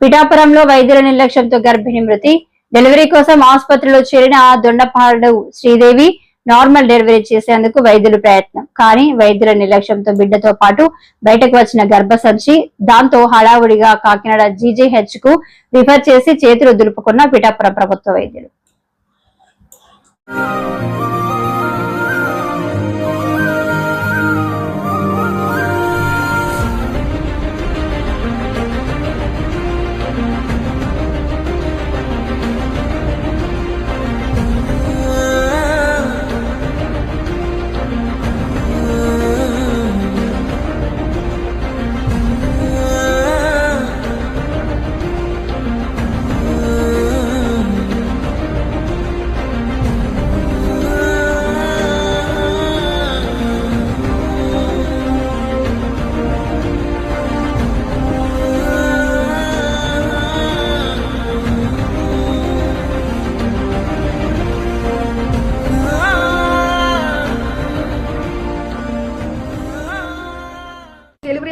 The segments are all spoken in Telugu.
పిఠాపురంలో వైద్యుల నిర్లక్ష్యంతో గర్భిణి మృతి. డెలివరీ కోసం ఆసుపత్రిలో చేరిన ఆ దొండపాడు శ్రీదేవి నార్మల్ డెలివరీ చేసేందుకు వైద్యులు ప్రయత్నం. కానీ వైద్యుల నిర్లక్ష్యంతో బిడ్డతో పాటు బయటకు వచ్చిన గర్భసంచి దాంతో హడావుడిగా కాకినాడ జీజీహెచ్కు రిఫర్ చేసి చేతులు దులుపుకున్న పిఠాపురం ప్రభుత్వ వైద్యులు.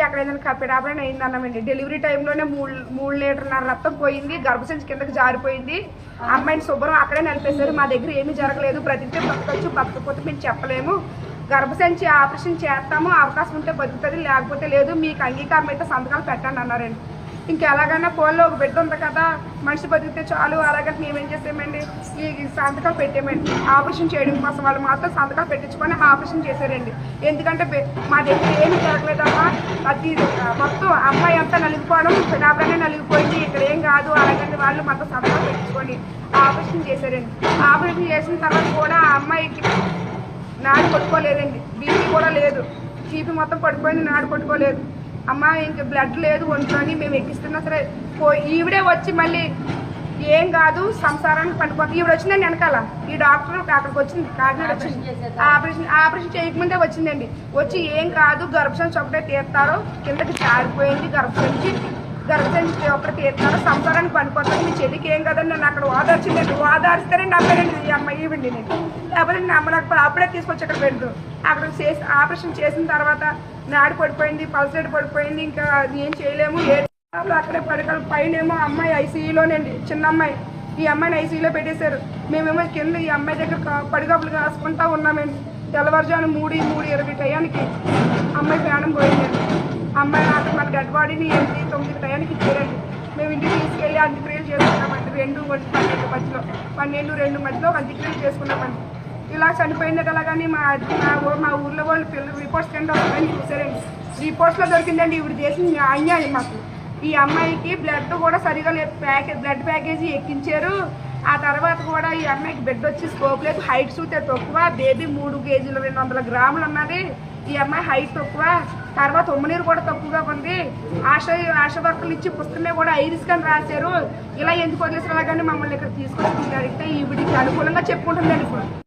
అక్కడ ఏదైనా కప్పిడాపడని అయింది అన్నామండి డెలివరీ టైంలోనే మూడు మూడు లీటర్ల రక్తం పోయింది గర్భసంచి కిందకి జారిపోయింది. అమ్మాయిని శుభ్రం అక్కడే నలిపేశారు. మా దగ్గర ఏమీ జరగలేదు. ప్రతిదీ బతకొచ్చు బతకపోతే మేము చెప్పలేము. గర్భసంచి ఆపరేషన్ చేస్తాము అవకాశం ఉంటే బతుకుతుంది లేకపోతే లేదు. మీకు అంగీకారం అయితే సంతకాలు పెట్టండి అన్నారండి. ఇంకెలాగైనా ఫోన్లో ఒక బిడ్డ ఉంది కదా మనిషి బతికితే చాలు అలాగంటే మేమేం చేసామండి? ఈ సంతకాలు పెట్టామండి. ఆపరేషన్ చేయడం కోసం వాళ్ళు మాత్రం సంతకాలు పెట్టించుకొని ఆపరేషన్ చేశారండి. ఎందుకంటే మా దగ్గర ఏమి జరగలేదమ్మా. అది మొత్తం అమ్మాయి అంతా నలిగిపోవడం పిడాపడనే నలిగిపోయింది. ఇక్కడ ఏం కాదు అలాగంటే వాళ్ళు మొత్తం సంతకాలు పెట్టించుకొని ఆపరేషన్ చేశారండి. ఆపరేషన్ చేసిన తర్వాత కూడా ఆ అమ్మాయికి నాడు కొట్టుకోలేదండి బీపీ కూడా లేదు. బీపీ మొత్తం పడిపోయింది నాడు కొట్టుకోలేదు అమ్మ ఇంక బ్లడ్ లేదు ఒంట్లోని మేము ఎక్కిస్తున్నా సరే ఈవిడే వచ్చి మళ్ళీ ఏం కాదు సంసారానికి పడిపోతుంది. ఈవిడ వచ్చిందండి వెనకాల? ఈ డాక్టర్ అక్కడికి వచ్చింది కాకినాడ వచ్చింది. ఆపరేషన్ ఆపరేషన్ చేయకముందే వచ్చిందండి. వచ్చి ఏం కాదు గర్భసంచి ఒకటే తీస్తారు కిందకి జారిపోయింది గర్భసంచి గర్భసంచి ఒకటి తీస్తారు సంసారానికి పడిపోతుంది మీ చెల్లికి ఏం కదండి నన్ను అక్కడ ఓదార్చిందండి ఓదార్స్తారండి అమ్మాయినండి ఈ అమ్మాయి ఇవ్వండి నేను. లేకపోతే నేను అమ్మ నాకు అప్పుడే తీసుకొచ్చి అక్కడ పెడదు అక్కడ చేసి ఆపరేషన్ చేసిన తర్వాత నాడు పడిపోయింది పల్సరేట్ పడిపోయింది ఇంకా అది ఏం చేయలేము ఏ అక్కడే పడగల పైన ఏమో అమ్మాయి ఐసీయూలోనండి చిన్న అమ్మాయి. ఈ అమ్మాయిని ఐసీయూలో పెట్టేశారు. మేమేమో కింద ఈ అమ్మాయి దగ్గర కా- పడిగప్పులు కాసుకుంటా ఉన్నామండి. తెల్లవారుజాను మూడు మూడు ఇరవై టయానికి అమ్మాయి ప్రాణం పోయిందండి. అమ్మాయి నాకు మన గడ్వాడిని బాడీని ఎనిమిది తొమ్మిది టయానికి ఇచ్చారండి మేము ఇంటికి తీసుకెళ్ళి అంత్యక్రియలు చేసుకున్నామండి. రెండు ఒకటి పన్నెండు మధ్యలో పన్నెండు రెండు మధ్యలో అంత్యక్రియలు చేసుకున్నామండి. ఇలా చనిపోయిందట అలాగని మా మా మా ఊర్లో వాళ్ళు పిల్లలు రిపోర్ట్స్ కింద వస్తాయని చూసారండి రిపోర్ట్స్లో దొరికిందండి ఇవి చేసిన అన్యాయం మాకు. ఈ అమ్మాయికి బ్లడ్ కూడా సరిగా లేదు. ప్యాకేజ్ బ్లడ్ ప్యాకేజీ ఎక్కించారు. ఆ తర్వాత కూడా ఈ అమ్మాయికి బిడ్డ వచ్చి స్కోప్ లేదు హైట్ చూస్తే తక్కువ బేబీ మూడు కేజీలు రెండు వందల గ్రాములు ఉన్నది. ఈ అమ్మాయి హైట్ తక్కువ తర్వాత ఉమ్మనీరు కూడా తక్కువగా ఉంది. ఆశ ఆశ వర్కులు ఇచ్చి పుస్తకమే కూడా ఐరిస్ కానీ రాశారు. ఇలా ఎందుకు వదిలేసిన కానీ మమ్మల్ని ఇక్కడ తీసుకొచ్చి అడిగితే ఈవిడికి అనుకూలంగా చెప్పుకుంటుందండి ఇప్పుడు.